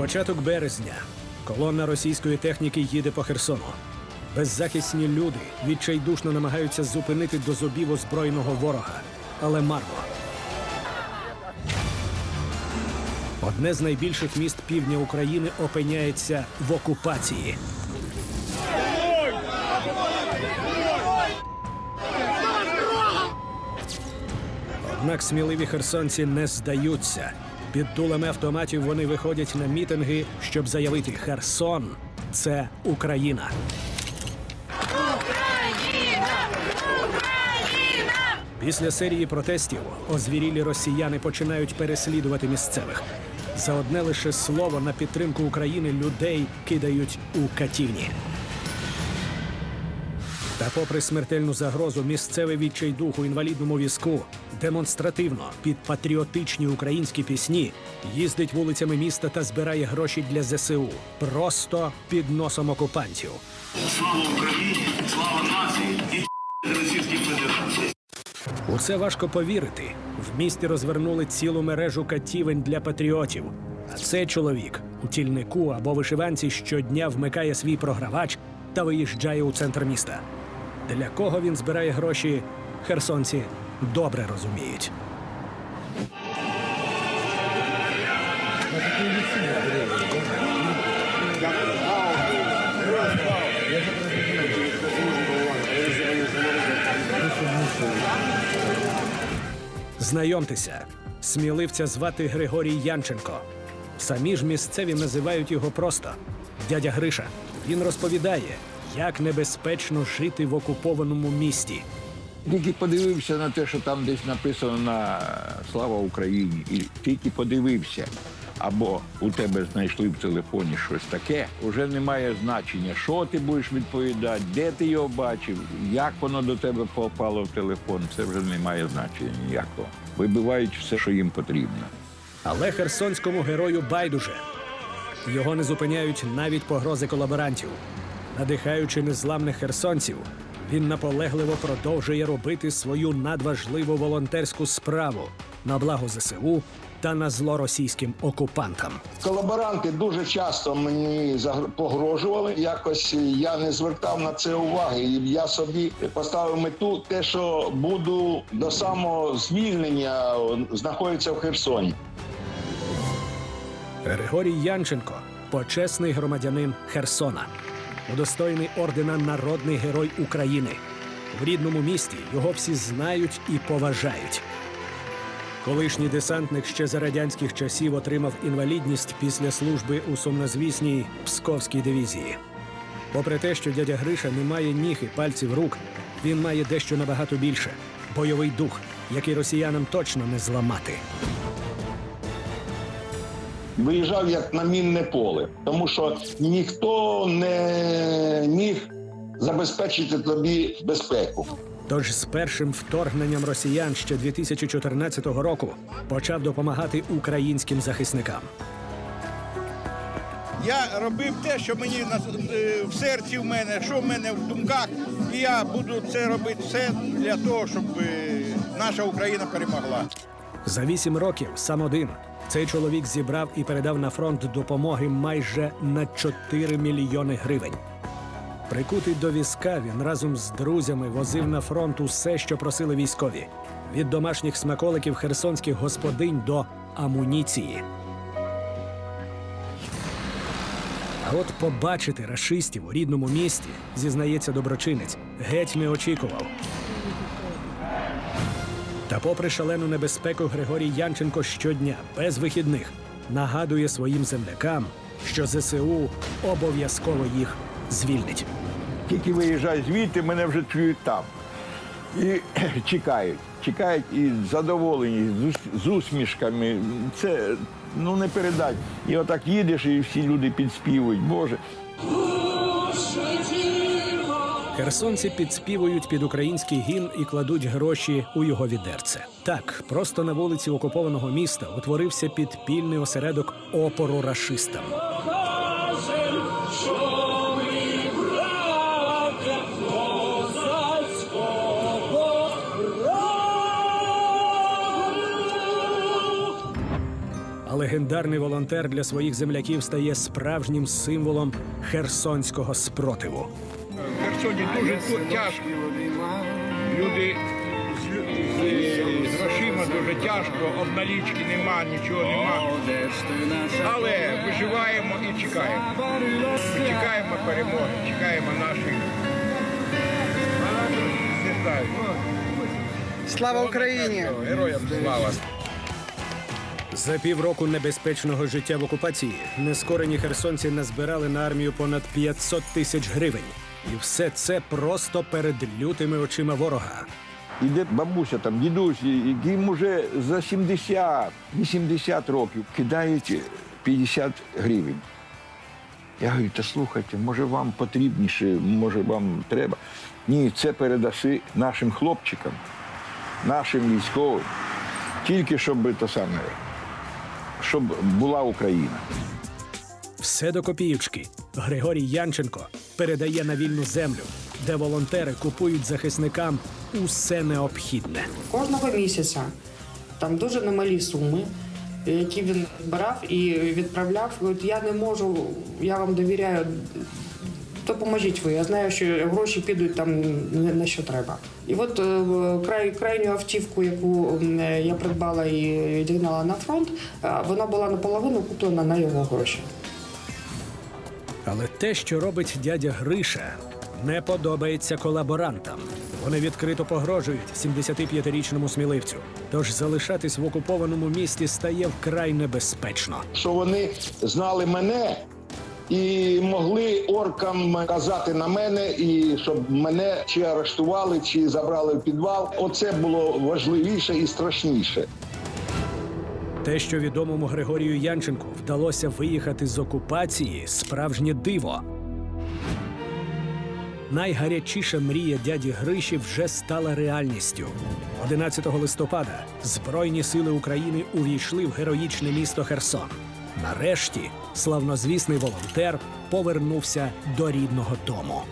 Початок березня. Колона російської техніки їде по Херсону. Беззахисні люди відчайдушно намагаються зупинити до зубів озброєного ворога, але марно. Одне з найбільших міст півдня України опиняється в окупації. Однак сміливі херсонці не здаються. Під дулами автоматів вони виходять на мітинги, щоб заявити Херсон це Україна. Після серії протестів озвірілі росіяни починають переслідувати місцевих. За одне лише слово на підтримку України людей кидають у катівні. Та, попри смертельну загрозу, місцевий відчайдух у інвалідному візку демонстративно під патріотичні українські пісні їздить вулицями міста та збирає гроші для ЗСУ просто під носом окупантів. Слава Україні, слава нації і Російській Федерації. У це важко повірити. В місті розвернули цілу мережу катівень для патріотів. А цей чоловік у тільнику або вишиванці щодня вмикає свій програвач та виїжджає у центр міста. Для кого він збирає гроші, херсонці добре розуміють. Знайомтеся, сміливця звати Григорій Янченко. Самі ж місцеві називають його просто дядя Гриша. Він розповідає, як небезпечно жити в окупованому місті. Тільки подивився на те, що там десь написано на Слава Україні, і тільки подивився. Або у тебе знайшли в телефоні щось таке, вже немає значення, що ти будеш відповідати, де ти його бачив, як воно до тебе попало в телефон. Це вже не має значення ніякого. Вибивають все, що їм потрібно. Але херсонському герою байдуже. Його не зупиняють навіть погрози колаборантів. Надихаючи незламних херсонців, він наполегливо продовжує робити свою надважливу волонтерську справу на благо ЗСУ та на зло російським окупантам. Колаборанти дуже часто мені погрожували. Якось я не звертав на це уваги. Я собі поставив мету те, що буду до самого звільнення знаходитися в Херсоні. Григорій Янченко почесний громадянин Херсона, удостоєний ордена Народний Герой України. В рідному місті його всі знають і поважають. Колишній десантник ще за радянських часів отримав інвалідність після служби у сумнозвісній Псковській дивізії. Попри те, що дядя Гриша не має ніг і пальців рук, він має дещо набагато більше бойовий дух, який росіянам точно не зламати. Виїжджав як на мінне поле, тому що ніхто не міг забезпечити тобі безпеку. Тож з першим вторгненням росіян ще 2014 року почав допомагати українським захисникам. Я робив те, що мені е, в серці в мене, що в мене в думках, і я буду це робити все для того, щоб е, наша Україна перемогла. За вісім років сам один цей чоловік зібрав і передав на фронт допомоги майже на 4 мільйони гривень. Прикутий до візка, він разом з друзями возив на фронт усе, що просили військові: від домашніх смаколиків херсонських господинь до амуніції. А от побачити рашистів у рідному місті, зізнається доброчинець, геть не очікував. Та попри шалену небезпеку, Григорій Янченко щодня без вихідних нагадує своїм землякам, що ЗСУ обов'язково їх звільнить. Тільки виїжджай звідти, мене вже чують там. І чекають. Чекають і задоволені, з усмішками. Це ну не передать. І отак їдеш, і всі люди підспівують. Боже, Херсонці підспівують під український гімн і кладуть гроші у його відерце. Так, просто на вулиці окупованого міста утворився підпільний осередок опору рашистам. А легендарний волонтер для своїх земляків стає справжнім символом херсонського спротиву. В Херсоні дуже тяжко. Люди з, з, з грошима дуже тяжко, обналічки нема, нічого нема. Але виживаємо і чекаємо. Ми чекаємо перемоги, чекаємо наших. Не знаю. Слава Україні! Героям слава! За півроку небезпечного життя в окупації нескорені херсонці назбирали на армію понад 500 тисяч гривень. І все це просто перед лютими очима ворога. Іде бабуся, там, дідусь, яким уже за 70-80 років кидають 50 гривень. Я говорю, та слухайте, може вам потрібніше, може вам треба. Ні, це передаси нашим хлопчикам, нашим військовим. Тільки щоб то саме, щоб була Україна. Все до копіючки. Григорій Янченко передає на вільну землю, де волонтери купують захисникам усе необхідне. кожного місяця. Там дуже немалі суми, які він збирав і відправляв. От я не можу, я вам довіряю. Допоможіть ви. Я знаю, що гроші підуть там на що треба. І от е, край, крайню автівку, яку я придбала і відігнала на фронт, е, вона була наполовину куплена на його гроші. Але те, що робить дядя Гриша, не подобається колаборантам. Вони відкрито погрожують 75-річному сміливцю. Тож залишатись в окупованому місті стає вкрай небезпечно. що вони знали мене і могли оркам казати на мене, і щоб мене чи арештували, чи забрали в підвал. Оце було важливіше і страшніше. Те, що відомому Григорію Янченку вдалося виїхати з окупації, справжнє диво. Найгарячіша мрія дяді Гриші вже стала реальністю. 11 листопада Збройні сили України увійшли в героїчне місто Херсон. Нарешті славнозвісний волонтер повернувся до рідного дому.